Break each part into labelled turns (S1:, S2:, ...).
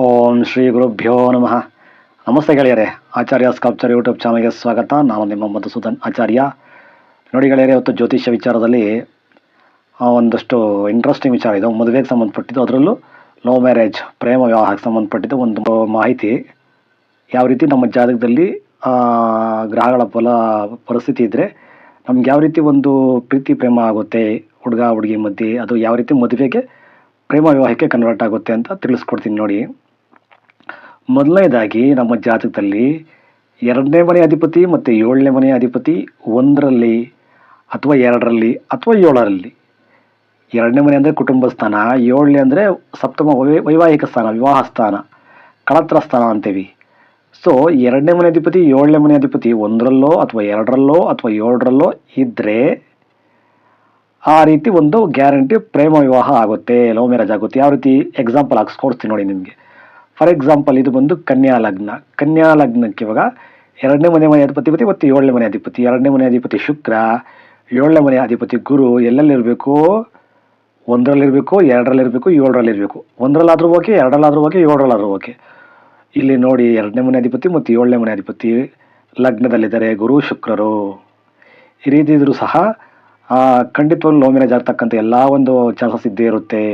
S1: ಓಂ ಶ್ರೀ ಗುರುಭ್ಯೋ ನಮಃ. ನಮಸ್ತೆ ಗೆಳೆಯರೆ, ಆಚಾರ್ಯ ಸ್ಕಾಪ್ಚರ್ ಯೂಟ್ಯೂಬ್ ಚಾನಲ್ಗೆ ಸ್ವಾಗತ. ನಾನು ನಿಮ್ಮ ಮಧುಸೂದನ್ ಆಚಾರ್ಯ. ನೋಡಿ ಗೆಳೆಯರೆ, ಇವತ್ತು ಜ್ಯೋತಿಷ್ಯ ವಿಚಾರದಲ್ಲಿ ಒಂದಷ್ಟು ಇಂಟ್ರೆಸ್ಟಿಂಗ್ ವಿಚಾರ ಇದೆ. ಮದುವೆಗೆ ಸಂಬಂಧಪಟ್ಟಿದ್ದು, ಅದರಲ್ಲೂ ಲವ್ ಮ್ಯಾರೇಜ್, ಪ್ರೇಮ ವಿವಾಹಕ್ಕೆ ಸಂಬಂಧಪಟ್ಟಿದ್ದು ಒಂದು ಮಾಹಿತಿ. ಯಾವ ರೀತಿ ನಮ್ಮ ಜಾತಕದಲ್ಲಿ ಗ್ರಹಗಳ ಫಲ, ಪರಿಸ್ಥಿತಿ ಇದ್ದರೆ ನಮ್ಗೆ ಯಾವ ರೀತಿ ಒಂದು ಪ್ರೀತಿ, ಪ್ರೇಮ ಆಗುತ್ತೆ, ಹುಡುಗ, ಹುಡುಗಿ ಮಧ್ಯೆ, ಅದು ಯಾವ ರೀತಿ ಮದುವೆಗೆ ಪ್ರೇಮ ವಿವಾಹಕ್ಕೆ ಕನ್ವರ್ಟ್ ಆಗುತ್ತೆ ಅಂತ ತಿಳಿಸ್ಕೊಡ್ತೀನಿ ನೋಡಿ. ಮೊದಲನೇದಾಗಿ ನಮ್ಮ ಜಾತಕದಲ್ಲಿ ಎರಡನೇ ಮನೆ ಅಧಿಪತಿ ಮತ್ತು ಏಳನೇ ಮನೆ ಅಧಿಪತಿ ಒಂದರಲ್ಲಿ ಅಥವಾ ಎರಡರಲ್ಲಿ ಅಥವಾ ಏಳರಲ್ಲಿ. ಎರಡನೇ ಮನೆ ಅಂದರೆ ಕುಟುಂಬ ಸ್ಥಾನ, ಏಳನೇ ಅಂದರೆ ಸಪ್ತಮ ವೈವಾಹಿಕ ಸ್ಥಾನ, ವಿವಾಹ ಸ್ಥಾನ, ಕಳತ್ರ ಸ್ಥಾನ ಅಂತೀವಿ. ಸೊ ಎರಡನೇ ಮನೆ ಅಧಿಪತಿ, ಏಳನೇ ಮನೆ ಅಧಿಪತಿ ಒಂದರಲ್ಲೋ ಅಥವಾ ಎರಡರಲ್ಲೋ ಅಥವಾ ಏಳರಲ್ಲೋ ಇದ್ದರೆ ಆ ರೀತಿ ಒಂದು ಗ್ಯಾರಂಟಿ ಪ್ರೇಮ ವಿವಾಹ ಆಗುತ್ತೆ, ಲವ್ ಮ್ಯಾರೇಜ್ ಆಗುತ್ತೆ. ಯಾವ ರೀತಿ ಎಕ್ಸಾಂಪಲ್ ಹಾಕ್ಸ್ಕೊಡ್ತೀನಿ ನೋಡಿ ನಿಮಗೆ. ಫಾರ್ ಎಕ್ಸಾಂಪಲ್ ಇದು ಬಂದು ಕನ್ಯಾ ಲಗ್ನ. ಕನ್ಯಾ ಲಗ್ನಕ್ಕೆ ಇವಾಗ ಎರಡನೇ ಮನೆ ಮನೆ ಅಧಿಪತಿ ಮತ್ತು ಏಳನೇ ಮನೆ ಅಧಿಪತಿ. ಎರಡನೇ ಮನೆ ಅಧಿಪತಿ ಶುಕ್ರ, ಏಳನೇ ಮನೆ ಅಧಿಪತಿ ಗುರು. ಎಲ್ಲೆಲ್ಲಿರಬೇಕು? ಒಂದರಲ್ಲಿರಬೇಕು, ಎರಡರಲ್ಲಿರಬೇಕು, ಏಳರಲ್ಲಿರಬೇಕು. ಒಂದರಲ್ಲಾದರೂ ಓಕೆ, ಎರಡರಲ್ಲಾದರೂ ಓಕೆ, ಏಳರಲ್ಲಾದರೂ ಓಕೆ. ಇಲ್ಲಿ ನೋಡಿ ಎರಡನೇ ಮನೆ ಅಧಿಪತಿ ಮತ್ತು ಏಳನೇ ಮನೆ ಅಧಿಪತಿ ಲಗ್ನದಲ್ಲಿದ್ದಾರೆ ಗುರು ಶುಕ್ರರು. ಈ ರೀತಿ ಇದ್ದರೂ ಸಹ ಖಂಡಿತವಾಗ್ಲೂ ಲವ್ ಮ್ಯಾರೇಜ್ ಆಗ್ತಕ್ಕಂಥ ಎಲ್ಲ ಒಂದು ಚಾನ್ಸಸ್ ಇದ್ದೇ ಇರುತ್ತೆ.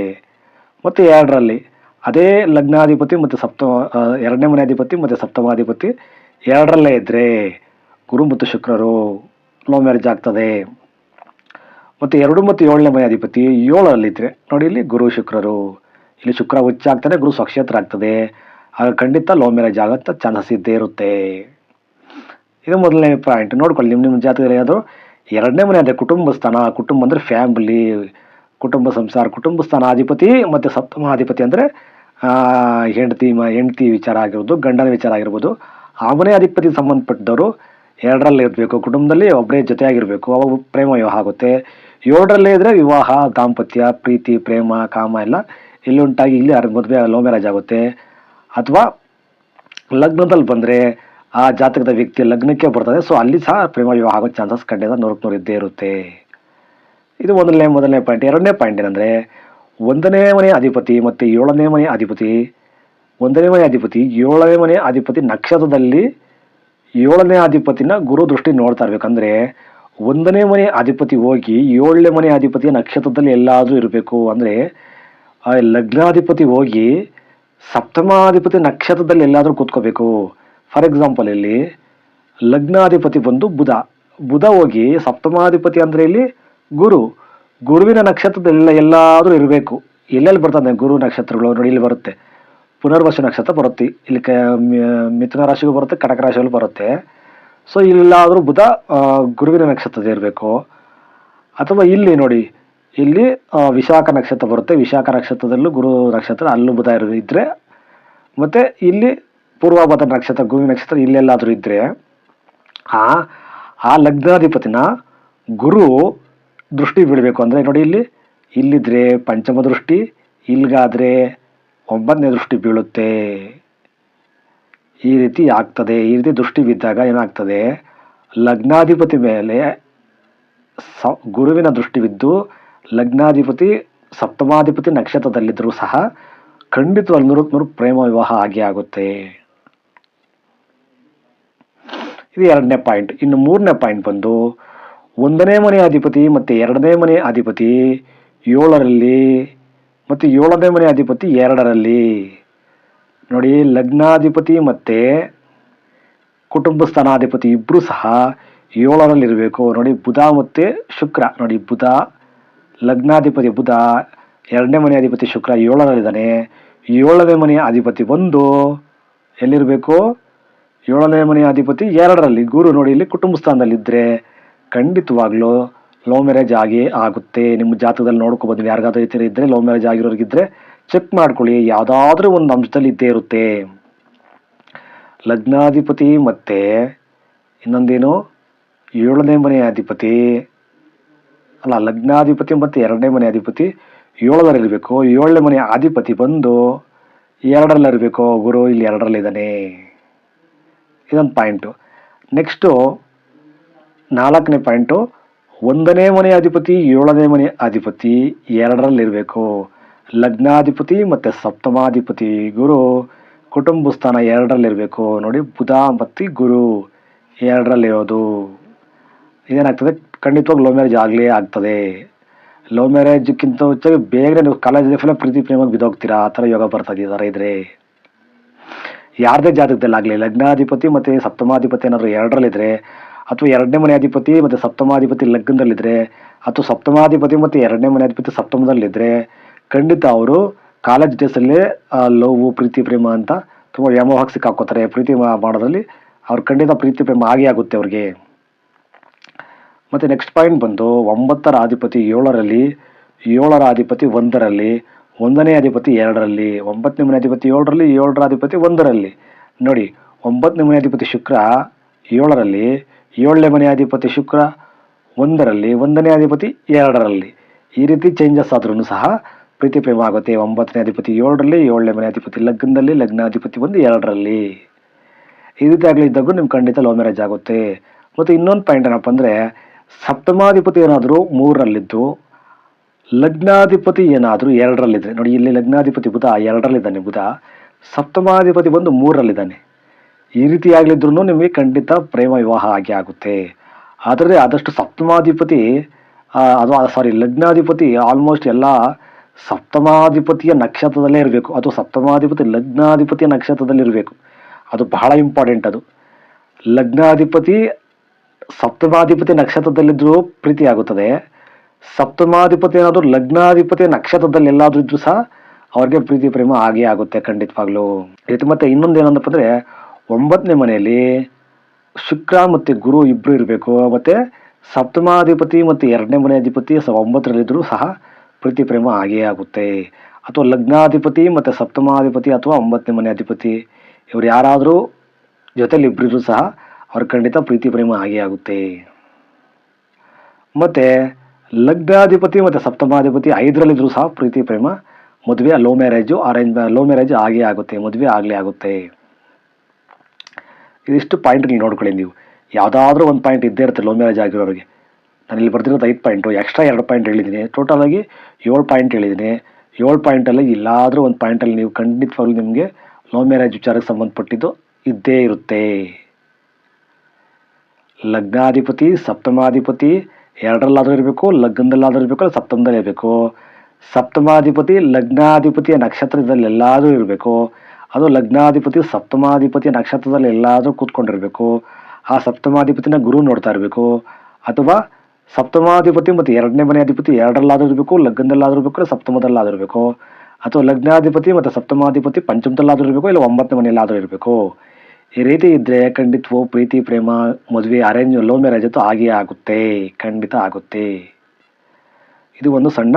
S1: ಮತ್ತು ಎರಡರಲ್ಲಿ ಅದೇ ಲಗ್ನಾಧಿಪತಿ ಮತ್ತು ಸಪ್ತ ಎರಡನೇ ಮನೆ ಅಧಿಪತಿ ಮತ್ತು ಸಪ್ತಮಾಧಿಪತಿ ಎರಡರಲ್ಲೇ ಇದ್ದರೆ ಗುರು ಮತ್ತು ಶುಕ್ರರು ಲವ್ ಮ್ಯಾರೇಜ್ ಆಗ್ತದೆ. ಮತ್ತು ಎರಡು ಮತ್ತು ಏಳನೇ ಮನೆ ಅಧಿಪತಿ ಏಳರಲ್ಲಿದ್ದರೆ ನೋಡಿ ಇಲ್ಲಿ ಗುರು ಶುಕ್ರರು. ಇಲ್ಲಿ ಶುಕ್ರ ಉಚ್ಚ ಆಗ್ತಾನೆ ಗುರು ಸ್ವಕ್ಷೇತ್ರ ಆಗ್ತದೆ. ಆಗ ಖಂಡಿತ ಲವ್ ಮ್ಯಾರೇಜ್ ಆಗುತ್ತೆ ಚಾನ್ಸಸ್ ಇದ್ದೇ ಇರುತ್ತೆ. ಇದು ಮೊದಲನೇ ಪಾಯಿಂಟ್. ನೋಡ್ಕೊಳ್ಳಿ, ನಿಮ್ಮ ನಿಮ್ಮ ಜಾತಕದಲ್ಲಿ ಏನಾದರೂ ಎರಡನೇ ಮನೆ ಅಂದರೆ ಕುಟುಂಬ ಸ್ಥಾನ ಕುಟುಂಬ ಅಂದರೆ ಫ್ಯಾಮಿಲಿ ಕುಟುಂಬ ಸಂಸಾರ ಕುಟುಂಬ ಸ್ಥಾನಾಧಿಪತಿ ಮತ್ತು ಸಪ್ತಮಾಧಿಪತಿ ಅಂದರೆ ಹೆಂಡತಿ, ಮ, ಹೆಂಡತಿ ವಿಚಾರ ಆಗಿರ್ಬೋದು, ಗಂಡನ ವಿಚಾರ ಆಗಿರ್ಬೋದು, ಅವನೇ ಅಧಿಪತಿಗೆ ಸಂಬಂಧಪಟ್ಟವರು ಎರಡರಲ್ಲೇ ಇರಬೇಕು, ಕುಟುಂಬದಲ್ಲಿ ಒಬ್ಬರೇ ಜೊತೆಯಾಗಿರಬೇಕು, ಅವಾಗ ಪ್ರೇಮ ವಿವಾಹ ಆಗುತ್ತೆ. ಏಳರಲ್ಲೇ ಇದ್ದರೆ ವಿವಾಹ, ದಾಂಪತ್ಯ, ಪ್ರೀತಿ, ಪ್ರೇಮ, ಕಾಮ ಎಲ್ಲ ಇಲ್ಲಿ ಉಂಟಾಗಿ ಇಲ್ಲಿ ಮದುವೆ ಲೋ ಮ್ಯಾರೇಜ್ ಆಗುತ್ತೆ. ಅಥವಾ ಲಗ್ನದಲ್ಲಿ ಬಂದರೆ ಆ ಜಾತಕದ ವ್ಯಕ್ತಿ ಲಗ್ನಕ್ಕೆ ಬರ್ತದೆ, ಸೊ ಅಲ್ಲಿ ಸಹ ಪ್ರೇಮ ವಿವಾಹ ಆಗೋ ಚಾನ್ಸಸ್ ಖಂಡಿತ ನೂರಕ್ಕೆ ನೂರು ಇದ್ದೇ ಇರುತ್ತೆ. ಇದು ಮೊದಲನೇ ಮೊದಲನೇ ಪಾಯಿಂಟ್. ಎರಡನೇ ಪಾಯಿಂಟ್ ಏನಂದರೆ, ಒಂದನೇ ಮನೆಯ ಅಧಿಪತಿ ಮತ್ತು ಏಳನೇ ಮನೆಯ ಅಧಿಪತಿ, ಒಂದನೇ ಮನೆ ಅಧಿಪತಿ, ಏಳನೇ ಮನೆ ಅಧಿಪತಿ ನಕ್ಷತ್ರದಲ್ಲಿ ಏಳನೇ ಅಧಿಪತಿನ ಗುರು ದೃಷ್ಟಿ ನೋಡ್ತಾ ಇರಬೇಕಂದ್ರೆ, ಒಂದನೇ ಮನೆ ಅಧಿಪತಿ ಹೋಗಿ ಏಳನೇ ಮನೆ ಅಧಿಪತಿಯ ನಕ್ಷತ್ರದಲ್ಲಿ ಎಲ್ಲಾದರೂ ಇರಬೇಕು ಅಂದರೆ ಲಗ್ನಾಧಿಪತಿ ಹೋಗಿ ಸಪ್ತಮಾಧಿಪತಿ ನಕ್ಷತ್ರದಲ್ಲಿ ಎಲ್ಲಾದರೂ ಕೂತ್ಕೋಬೇಕು. ಫಾರ್ ಎಕ್ಸಾಂಪಲ್ ಇಲ್ಲಿ ಲಗ್ನಾಧಿಪತಿ ಬಂದು ಬುಧ. ಬುಧ ಹೋಗಿ ಸಪ್ತಮಾಧಿಪತಿ ಅಂದರೆ ಇಲ್ಲಿ ಗುರು, ಗುರುವಿನ ನಕ್ಷತ್ರದಲ್ಲ ಎಲ್ಲಾದರೂ ಇರಬೇಕು. ಎಲ್ಲೆಲ್ಲಿ ಬರ್ತದೆ ಗುರು ನಕ್ಷತ್ರಗಳು, ನೋಡಿ ಇಲ್ಲಿ ಬರುತ್ತೆ. ಪುನರ್ವಸು ನಕ್ಷತ್ರ ಬರುತ್ತೆ. ಇಲ್ಲಿ ಮಿಥುನ ರಾಶಿಗೂ ಬರುತ್ತೆ, ಕಟಕ ರಾಶಿಯಲ್ಲೂ ಬರುತ್ತೆ. ಸೊ ಇಲ್ಲಾದರೂ ಬುಧ ಗುರುವಿನ ನಕ್ಷತ್ರದ ಇರಬೇಕು. ಅಥವಾ ಇಲ್ಲಿ ನೋಡಿ, ಇಲ್ಲಿ ವಿಶಾಖ ನಕ್ಷತ್ರ ಬರುತ್ತೆ. ವಿಶಾಖ ನಕ್ಷತ್ರದಲ್ಲೂ ಗುರು ನಕ್ಷತ್ರ, ಅಲ್ಲೂ ಬುಧ ಇರ ಇದ್ದರೆ ಮತ್ತು ಇಲ್ಲಿ ಪೂರ್ವಭದ ನಕ್ಷತ್ರ, ಗುರು ನಕ್ಷತ್ರ ಇಲ್ಲೆಲ್ಲಾದರೂ ಇದ್ದರೆ ಆ ಆ ಲಗ್ನಾಧಿಪತಿನ ಗುರು ದೃಷ್ಟಿ ಬಿಡಬೇಕು ಅಂದರೆ ನೋಡಿ ಇಲ್ಲಿ, ಇಲ್ಲಿದ್ರೆ ಪಂಚಮ ದೃಷ್ಟಿ ಇಲ್ಲಿಗಾದರೆ ಒಂಬತ್ತನೇ ದೃಷ್ಟಿ ಬೀಳುತ್ತೆ. ಈ ರೀತಿ ಆಗ್ತದೆ. ಈ ರೀತಿ ದೃಷ್ಟಿ ಬಿದ್ದಾಗ ಏನಾಗ್ತದೆ? ಲಗ್ನಾಧಿಪತಿ ಮೇಲೆ ಸ, ಗುರುವಿನ ದೃಷ್ಟಿ ಬಿದ್ದು, ಲಗ್ನಾಧಿಪತಿ, ಸಪ್ತಮಾಧಿಪತಿ ನಕ್ಷತ್ರದಲ್ಲಿದ್ದರೂ ಸಹ ಖಂಡಿತವಾಗಿ ನೂರಕ್ಕೆ ನೂರು ಪ್ರೇಮ ವಿವಾಹ ಆಗೇ ಆಗುತ್ತೆ. ಇದು ಎರಡನೇ ಪಾಯಿಂಟ್. ಇನ್ನು ಮೂರನೇ ಪಾಯಿಂಟ್ ಬಂದು ಒಂದನೇ ಮನೆ ಅಧಿಪತಿ ಮತ್ತು ಎರಡನೇ ಮನೆ ಅಧಿಪತಿ ಏಳರಲ್ಲಿ ಮತ್ತು ಏಳನೇ ಮನೆ ಅಧಿಪತಿ ಎರಡರಲ್ಲಿ. ನೋಡಿ, ಲಗ್ನಾಧಿಪತಿ ಮತ್ತು ಕುಟುಂಬ ಸ್ಥಾನಾಧಿಪತಿ ಇಬ್ಬರೂ ಸಹ ಏಳರಲ್ಲಿರಬೇಕು. ನೋಡಿ, ಬುಧ ಮತ್ತು ಶುಕ್ರ. ನೋಡಿ, ಬುಧ ಲಗ್ನಾಧಿಪತಿ ಬುಧ, ಎರಡನೇ ಮನೆ ಅಧಿಪತಿ ಶುಕ್ರ ಏಳರಲ್ಲಿದ್ದಾನೆ. ಏಳನೇ ಮನೆಯ ಅಧಿಪತಿ ಬಂದು ಎಲ್ಲಿರಬೇಕು? ಏಳನೇ ಮನೆಯ ಅಧಿಪತಿ ಎರಡರಲ್ಲಿ. ಗುರು ನೋಡಿ, ಇಲ್ಲಿ ಕುಟುಂಬ ಸ್ಥಾನದಲ್ಲಿದ್ದರೆ ಖಂಡಿತವಾಗ್ಲೂ ಲವ್ ಮ್ಯಾರೇಜ್ ಆಗಿ ಆಗುತ್ತೆ. ನಿಮ್ಮ ಜಾತಕದಲ್ಲಿ ನೋಡ್ಕೋಬೋದು ನೀವು ಯಾರಿಗಾದ್ರೂ ಈ ಥರ ಇದ್ದರೆ ಲವ್ ಮ್ಯಾರೇಜ್ ಆಗಿರೋರಿಗಿದ್ರೆ ಚೆಕ್ ಮಾಡ್ಕೊಳ್ಳಿ. ಯಾವುದಾದ್ರೂ ಒಂದು ಅಂಶದಲ್ಲಿ ಇದ್ದೇ ಇರುತ್ತೆ. ಲಗ್ನಾಧಿಪತಿ ಮತ್ತು ಇನ್ನೊಂದೇನು? ಏಳನೇ ಮನೆಯ ಅಧಿಪತಿ. ಅಲ್ಲ, ಲಗ್ನಾಧಿಪತಿ ಮತ್ತು ಎರಡನೇ ಮನೆ ಅಧಿಪತಿ ಏಳರಲ್ಲಿರಬೇಕು ಏಳನೇ ಮನೆಯ ಅಧಿಪತಿ ಬಂದು ಎರಡರಲ್ಲಿರಬೇಕು ಗುರು ಇಲ್ಲಿ ಎರಡರಲ್ಲಿದ್ದಾನೆ. ಇದೊಂದು ಪಾಯಿಂಟು ನೆಕ್ಸ್ಟು ನಾಲ್ಕನೇ ಪಾಯಿಂಟು, ಒಂದನೇ ಮನೆ ಅಧಿಪತಿ, ಏಳನೇ ಮನೆ ಅಧಿಪತಿ ಎರಡರಲ್ಲಿರಬೇಕು. ಲಗ್ನಾಧಿಪತಿ ಮತ್ತು ಸಪ್ತಮಾಧಿಪತಿ ಗುರು ಕುಟುಂಬ ಸ್ಥಾನ ಎರಡರಲ್ಲಿರಬೇಕು. ನೋಡಿ, ಬುಧ ಮತ್ತು ಗುರು ಎರಡರಲ್ಲಿರೋದು. ಇದೇನಾಗ್ತದೆ? ಖಂಡಿತವಾಗಿ ಲವ್ ಮ್ಯಾರೇಜ್ ಆಗಲೇ ಆಗ್ತದೆ. ಲವ್ ಮ್ಯಾರೇಜ್ಗಿಂತ ಹೆಚ್ಚಾಗಿ ಬೇಗನೆ ನೀವು ಕಾಲೇಜ್ ಲೈಫಲ್ಲೇ ಪ್ರೀತಿ ಪ್ರೇಮಕ್ಕೆ ಬಿದ್ದೋಗ್ತೀರಾ? ಆ ಥರ ಯೋಗ ಬರ್ತದೆ ಈ ಥರ ಯಾರದೇ ಜಾತಕದಲ್ಲಾಗಲಿ, ಲಗ್ನಾಧಿಪತಿ ಮತ್ತು ಸಪ್ತಮಾಧಿಪತಿ ಏನಾದರೂ ಎರಡರಲ್ಲಿದ್ದರೆ ಅಥವಾ ಎರಡನೇ ಮನೆ ಅಧಿಪತಿ ಮತ್ತು ಸಪ್ತಮಾಧಿಪತಿ ಲಗ್ನದಲ್ಲಿದ್ದರೆ ಅಥವಾ ಸಪ್ತಮಾಧಿಪತಿ ಮತ್ತು ಎರಡನೇ ಮನೆ ಅಧಿಪತಿ ಸಪ್ತಮದಲ್ಲಿದ್ದರೆ ಖಂಡಿತ ಅವರು ಕಾಲೇಜ್ ಡೇಸಲ್ಲೇ ಲವ್, ಪ್ರೀತಿ, ಪ್ರೇಮ ಅಂತ ತುಂಬ ವ್ಯಾಮೋಹಕ್ಕೆ ಸಿಕ್ಕಾಕೋತಾರೆ ಪ್ರೀತಿ ಮಾಡೋದ್ರಲ್ಲಿ ಅವ್ರು ಖಂಡಿತ ಪ್ರೀತಿ, ಪ್ರೇಮ ಆಗೇ ಆಗುತ್ತೆ ಅವ್ರಿಗೆ. ಮತ್ತು ನೆಕ್ಸ್ಟ್ ಪಾಯಿಂಟ್ ಬಂದು ಒಂಬತ್ತರ ಅಧಿಪತಿ ಏಳರಲ್ಲಿ, ಏಳರ ಅಧಿಪತಿ ಒಂದರಲ್ಲಿ, ಒಂದನೇ ಅಧಿಪತಿ ಎರಡರಲ್ಲಿ, ಒಂಬತ್ತನೇ ಮನೆ ಅಧಿಪತಿ ಏಳರಲ್ಲಿ, ಏಳರ ಅಧಿಪತಿ ಒಂದರಲ್ಲಿ. ನೋಡಿ, ಒಂಬತ್ತನೇ ಮನೆ ಅಧಿಪತಿ ಶುಕ್ರ ಏಳರಲ್ಲಿ ಏಳನೇ ಮನೆ ಅಧಿಪತಿ ಶುಕ್ರ ಒಂದರಲ್ಲಿ, ಒಂದನೇ ಅಧಿಪತಿ ಎರಡರಲ್ಲಿ. ಈ ರೀತಿ ಚೇಂಜಸ್ ಆದ್ರೂ ಸಹ ಪ್ರೀತಿ ಪ್ರೇಮ ಆಗುತ್ತೆ ಒಂಬತ್ತನೇ ಅಧಿಪತಿ ಏಳರಲ್ಲಿ, ಏಳನೇ ಮನೆ ಅಧಿಪತಿ ಲಗ್ನದಲ್ಲಿ, ಲಗ್ನಾಧಿಪತಿ ಒಂದು ಎರಡರಲ್ಲಿ. ಈ ರೀತಿ ಆಗಲಿದ್ದಾಗೂ ನಿಮ್ಗೆ ಖಂಡಿತ ಲವ್ ಮ್ಯಾರೇಜ್ ಆಗುತ್ತೆ. ಮತ್ತು ಇನ್ನೊಂದು ಪಾಯಿಂಟ್ ಏನಪ್ಪ ಅಂದರೆ, ಸಪ್ತಮಾಧಿಪತಿ ಏನಾದರೂ ಮೂರರಲ್ಲಿದ್ದು, ಲಗ್ನಾಧಿಪತಿ ಏನಾದರೂ ಎರಡರಲ್ಲಿದ್ದರೆ ನೋಡಿ ಇಲ್ಲಿ ಲಗ್ನಾಧಿಪತಿ ಬುಧ ಎರಡರಲ್ಲಿದ್ದಾನೆ ಬುಧ. ಸಪ್ತಮಾಧಿಪತಿ ಬಂದು ಮೂರರಲ್ಲಿದ್ದಾನೆ. ಈ ರೀತಿ ನಿಮಗೆ ಖಂಡಿತ ಪ್ರೇಮ ವಿವಾಹ ಆಗೇ ಆಗುತ್ತೆ. ಆದರೆ ಆದಷ್ಟು ಸಪ್ತಮಾಧಿಪತಿ ಅಥವಾ ಸಾರಿ ಲಗ್ನಾಧಿಪತಿ ಆಲ್ಮೋಸ್ಟ್ ಎಲ್ಲ ಸಪ್ತಮಾಧಿಪತಿಯ ನಕ್ಷತ್ರದಲ್ಲೇ ಇರಬೇಕು. ಅಥವಾ ಸಪ್ತಮಾಧಿಪತಿ, ಲಗ್ನಾಧಿಪತಿಯ ನಕ್ಷತ್ರದಲ್ಲಿ ಇರಬೇಕು. ಅದು ಬಹಳ ಇಂಪಾರ್ಟೆಂಟ್ ಅದು. ಲಗ್ನಾಧಿಪತಿ ಸಪ್ತಮಾಧಿಪತಿ ನಕ್ಷತ್ರದಲ್ಲಿದ್ದರೂ ಪ್ರೀತಿ ಆಗುತ್ತದೆ. ಸಪ್ತಮಾಧಿಪತಿ ಏನಾದರೂ ಲಗ್ನಾಧಿಪತಿ ನಕ್ಷತ್ರದಲ್ಲಿ ಎಲ್ಲಾದರೂ ಇದ್ದರೂ ಸಹ ಅವ್ರಿಗೆ ಪ್ರೀತಿ, ಪ್ರೇಮ ಆಗೇ ಆಗುತ್ತೆ ಖಂಡಿತವಾಗ್ಲೂ. ಇದು ಮತ್ತೆ ಇನ್ನೊಂದು ಏನಂದಪ್ಪ ಅಂದರೆ ಒಂಬತ್ತನೇ ಮನೆಯಲ್ಲಿ ಶುಕ್ರ ಮತ್ತು ಗುರು ಇಬ್ಬರು ಇರಬೇಕು, ಮತ್ತು ಸಪ್ತಮಾಧಿಪತಿ ಮತ್ತು ಎರಡನೇ ಮನೆ ಅಧಿಪತಿ ಸ ಒಂಬತ್ತರಲ್ಲಿದ್ದರೂ ಸಹ ಪ್ರೀತಿ ಪ್ರೇಮ ಹಾಗೇ ಆಗುತ್ತೆ. ಅಥವಾ ಲಗ್ನಾಧಿಪತಿ ಮತ್ತು ಸಪ್ತಮಾಧಿಪತಿ ಅಥವಾ ಒಂಬತ್ತನೇ ಮನೆ ಅಧಿಪತಿ, ಇವರು ಯಾರಾದರೂ ಜೊತೆಲಿ ಇಬ್ಬರಿದ್ರು ಸಹ ಅವ್ರ ಖಂಡಿತ ಪ್ರೀತಿ ಪ್ರೇಮ ಹಾಗೇ ಆಗುತ್ತೆ. ಮತ್ತು ಲಗ್ನಾಧಿಪತಿ ಮತ್ತು ಸಪ್ತಮಾಧಿಪತಿ ಐದರಲ್ಲಿದ್ದರೂ ಸಹ ಪ್ರೀತಿ ಪ್ರೇಮ, ಮದುವೆ love marriage arrange love marriage ಆಗೇ ಆಗುತ್ತೆ, ಮದುವೆ ಆಗಲೇ ಆಗುತ್ತೆ. ಇದಿಷ್ಟು ಪಾಯಿಂಟ್ಗಳು ನೋಡ್ಕೊಳ್ಳಿ ನೀವು. ಯಾವುದಾದ್ರೂ ಒಂದು ಪಾಯಿಂಟ್ ಇದ್ದೇ ಇರುತ್ತೆ ಲೋ ಮ್ಯಾರೇಜ್ ಆಗಿರೋರಿಗೆ. ನಾನು ಇಲ್ಲಿ ಬರ್ತಿರೋದು ಐದು ಪಾಯಿಂಟು ಎಕ್ಸ್ಟ್ರಾ ಎರಡು ಪಾಯಿಂಟ್ ಹೇಳಿದ್ದೀನಿ. ಟೋಟಲ್ ಆಗಿ ಏಳು ಪಾಯಿಂಟ್ ಹೇಳಿದ್ದೀನಿ. ಏಳು ಪಾಯಿಂಟಲ್ಲಿ ಇಲ್ಲಾದರೂ ಒಂದು ಪಾಯಿಂಟಲ್ಲಿ ನೀವು ಖಂಡಿತವಾಗ್ಲೂ ನಿಮಗೆ ಲೋ ಮ್ಯಾರೇಜ್ ವಿಚಾರಕ್ಕೆ ಸಂಬಂಧಪಟ್ಟಿದ್ದು ಇದ್ದೇ ಇರುತ್ತೆ. ಲಗ್ನಾಧಿಪತಿ, ಸಪ್ತಮಾಧಿಪತಿ ಎರಡರಲ್ಲಾದರೂ ಇರಬೇಕು, ಲಗ್ನದಲ್ಲಾದರೂ ಇರಬೇಕು ಸಪ್ತಮದಲ್ಲಿ ಇರಬೇಕು. ಸಪ್ತಮಾಧಿಪತಿ, ಲಗ್ನಾಧಿಪತಿಯ ನಕ್ಷತ್ರದಲ್ಲಿ ಎಲ್ಲಾದರೂ ಇರಬೇಕು. ಅದು ಲಗ್ನಾಧಿಪತಿ, ಸಪ್ತಮಾಧಿಪತಿ ನಕ್ಷತ್ರದಲ್ಲಿ ಎಲ್ಲಾದರೂ ಕೂತ್ಕೊಂಡಿರಬೇಕು. ಆ ಸಪ್ತಮಾಧಿಪತಿನ ಗುರು ನೋಡ್ತಾ ಇರಬೇಕು. ಅಥವಾ ಸಪ್ತಮಾಧಿಪತಿ ಮತ್ತು ಎರಡನೇ ಮನೆ ಅಧಿಪತಿ ಎರಡರಲ್ಲಾದರೂ ಇರಬೇಕು, ಲಗ್ನದಲ್ಲಾದರೂ ಇರಬೇಕು ಸಪ್ತಮದಲ್ಲಾದರೂ ಇರಬೇಕು. ಅಥವಾ ಲಗ್ನಾಧಿಪತಿ ಮತ್ತು ಸಪ್ತಮಾಧಿಪತಿ ಪಂಚಮದಲ್ಲಾದರೂ ಇರಬೇಕು, ಇಲ್ಲ ಒಂಬತ್ತನೇ ಮನೆಯಲ್ಲಾದರೂ ಇರಬೇಕು. ಈ ರೀತಿ ಇದ್ದರೆ ಖಂಡಿತವೋ ಪ್ರೀತಿ, ಪ್ರೇಮ, ಮದುವೆ ಅರೇಂಜ್ ಲವ್ ಮ್ಯಾರೇಜ್ ಅಂತೂ ಆಗಿಯೇ ಆಗುತ್ತೆ. ಖಂಡಿತ ಆಗುತ್ತೆ. ಇದು ಒಂದು ಸಣ್ಣ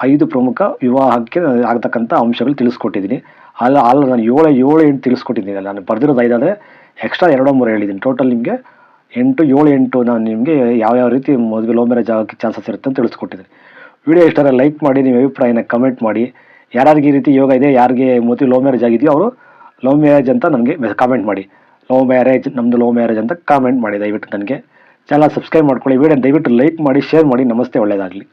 S1: ಐದು ಪ್ರಮುಖ ವಿವಾಹಕ್ಕೆ ಆಗತಕ್ಕಂಥ ಅಂಶಗಳು ತಿಳಿಸ್ಕೊಟ್ಟಿದ್ದೀನಿ. ಅಲ್ಲ ಅಲ್ಲ, ನಾನು ಏಳು ಏಳು ಎಂಟು ತಿಳಿಸ್ಕೊಟ್ಟಿದ್ದೀನಿ. ನಾನು ಬರೆದಿರೋದು ಐದಾದರೆ ಎಕ್ಸ್ಟ್ರಾ ಎರಡೋ ಮೂರು ಹೇಳಿದ್ದೀನಿ. ಟೋಟಲ್ ನಿಮಗೆ ಎಂಟು, ಏಳು ಎಂಟು ನಾನು ನಿಮಗೆ ಯಾವ್ಯಾವ ರೀತಿ ಮದುವೆ ಲೋ ಮ್ಯಾರೇಜ್ ಆಗೋಕ್ಕೆ ಚಾನ್ಸಸ್ ಇರುತ್ತೆ ಅಂತ ತಿಳಿಸ್ಕೊಟ್ಟಿದ್ದೀನಿ. ವಿಡಿಯೋ ಇಷ್ಟಾರೆ ಲೈಕ್ ಮಾಡಿ, ನಿಮ್ಮ ಅಭಿಪ್ರಾಯನ ಕಮೆಂಟ್ ಮಾಡಿ. ಯಾರ್ಯಾರಿಗೆ ಈ ರೀತಿ ಯೋಗ ಇದೆ, ಯಾರಿಗೆ ಮದುವೆ ಲೋ ಮ್ಯಾರೇಜ್ ಆಗಿದೆಯೋ ಅವರು ಲವ್ ಮ್ಯಾರೇಜ್ ಅಂತ ನನಗೆ ಕಾಮೆಂಟ್ ಮಾಡಿ. ಲವ್ ಮ್ಯಾರೇಜ್ ನಮ್ಮದು ಲವ್ ಮ್ಯಾರೇಜ್ ಅಂತ ಕಾಮೆಂಟ್ ಮಾಡಿ ದಯವಿಟ್ಟು ನನಗೆ. ಚಾನಲ್ ಸಬ್ಸ್ಕ್ರೈಬ್ ಮಾಡ್ಕೊಳ್ಳಿ. ವಿಡಿಯೋ ದಯವಿಟ್ಟು ಲೈಕ್ ಮಾಡಿ ಶೇರ್ ಮಾಡಿ. ನಮಸ್ತೆ ಒಳ್ಳೆಯದಾಗಲಿ